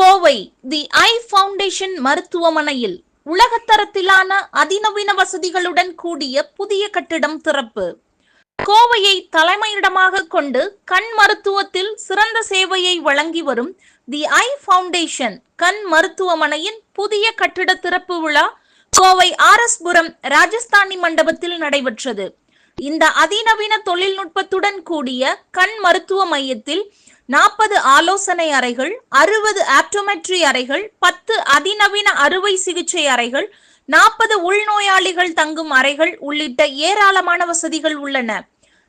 கோவை தி ஐ foundation மருத்துவமனையில் உலகத்தரத்திலான அதிநவீன வசதிகளுடன் கூடிய புதிய கட்டிடம் திறப்பு. கோவையை தலைமையிடமாக கொண்டு கண் மருத்துவத்தில் சிறந்த சேவையை வழங்கி வரும் தி ஐ ஃபவுண்டேஷன் கண் மருத்துவமனையின் புதிய கட்டிட திறப்பு விழா கோவை ஆர்எஸ்புரம் ராஜஸ்தானி மண்டபத்தில் நடைபெற்றது. இந்த அதிநவீன தொழில்நுட்பத்துடன் கூடிய கண் மருத்துவ மையத்தில் நாற்பது ஆலோசனை அறைகள் அறுபது ஆப்டோமெட்ரி அறைகள் பத்து அதிநவீன அறுவை சிகிச்சை அறைகள் நாற்பது உள்நோயாளிகள் தங்கும் அறைகள் உள்ளிட்ட ஏராளமான வசதிகள் உள்ளன.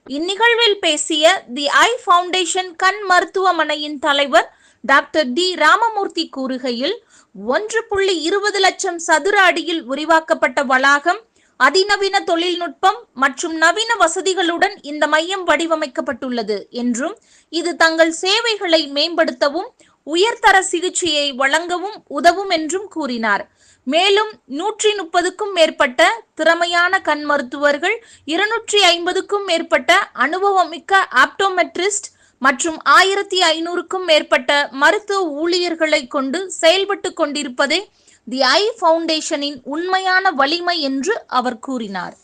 இந்நிகழ்வில் பேசிய தி ஐ ஃபவுண்டேஷன் கண் மருத்துவமனையின் தலைவர் டாக்டர் டி ராமமூர்த்தி கூறுகையில் ஒன்று புள்ளி இருபது லட்சம் சதுர அடியில் உருவாக்கப்பட்ட வளாகம் அதிநவீன தொழில்நுட்பம் மற்றும் நவீன வசதிகளுடன் இந்த மையம் வடிவமைக்கப்பட்டுள்ளது என்றும் இது தங்கள் சேவைகளை மேம்படுத்தவும் உயர்தர சிகிச்சையை வழங்கவும் உதவும் என்றும் கூறினார். மேலும் நூற்றி முப்பதுக்கும் மேற்பட்ட திறமையான கண் மருத்துவர்கள் இருநூற்றி ஐம்பதுக்கும் மேற்பட்ட அனுபவமிக்க ஆப்டோமெட்ரிஸ்ட் மற்றும் ஆயிரத்தி ஐநூறுக்கும் மேற்பட்ட மருத்துவ ஊழியர்களை கொண்டு செயல்பட்டு கொண்டிருப்பதே தி ஐ ஃபவுண்டேஷனின் உண்மையான வலிமை என்று அவர் கூறினார்.